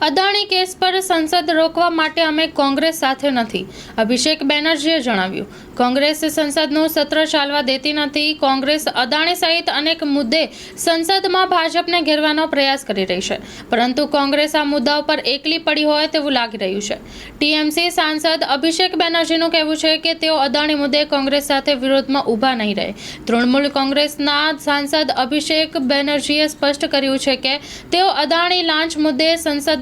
Adani case પર સંસદ રોકવા માટે અમે કોંગ્રેસ સાથે નથી, અભિષેક બેનર્જીએ જણાવ્યું. કોંગ્રેસ સંસદનું સત્ર ચાલવા દેતી નથી, કોંગ્રેસ અદાણી સહિત અનેક મુદ્દે સંસદમાં ભાજપને ઘેરવાનો પ્રયાસ કરી રહી છે. પરંતુ કોંગ્રેસ આ મુદ્દાઓ પર એકલી પડી હોય તેવું લાગી રહ્યું છે. ટીએમસી સાંસદ અભિષેક બેનર્જીનું કહેવું છે કે તેઓ અદાણી મુદ્દે કોંગ્રેસ સાથે વિરોધમાં ઊભા નહીં રહે. તૃણમૂલ કોંગ્રેસના સાંસદ અભિષેક બેનર્જીએ સ્પષ્ટ કર્યું છે કે તેઓ અદાણી લાંચ મુદ્દે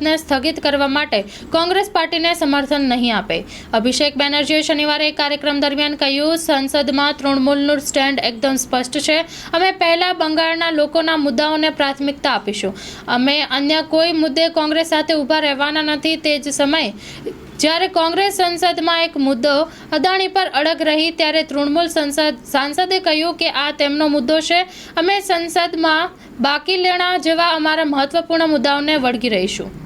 સંસદને સ્થગિત કરવા માટે કોંગ્રેસ પાર્ટીને સમર્થન નહીં આપે. અભિષેક બેનર્જીએ શનિવારે એક કાર્યક્રમ દરમિયાન કહ્યું, સંસદમાં તૃણમૂલનું સ્ટેન્ડ એકદમ સ્પષ્ટ છે. અમે પહેલા બંગાળના લોકોના મુદ્દાઓને પ્રાથમિકતા આપીશું. અમે અન્ય કોઈ મુદ્દે કોંગ્રેસ સાથે ઊભા રહેવાના નથી. તે જ સમયે, જ્યારે કોંગ્રેસ સંસદમાં એક મુદ્દો અદાણી પર અડગ રહી, ત્યારે તૃણમૂલ સંસદ, સાંસદે કહ્યું કે આ તેમનો મુદ્દો છે. અમે સંસદમાં બાકી લેણા જેવા અમારા મહત્વપૂર્ણ મુદ્દાઓને વળગી રહીશું.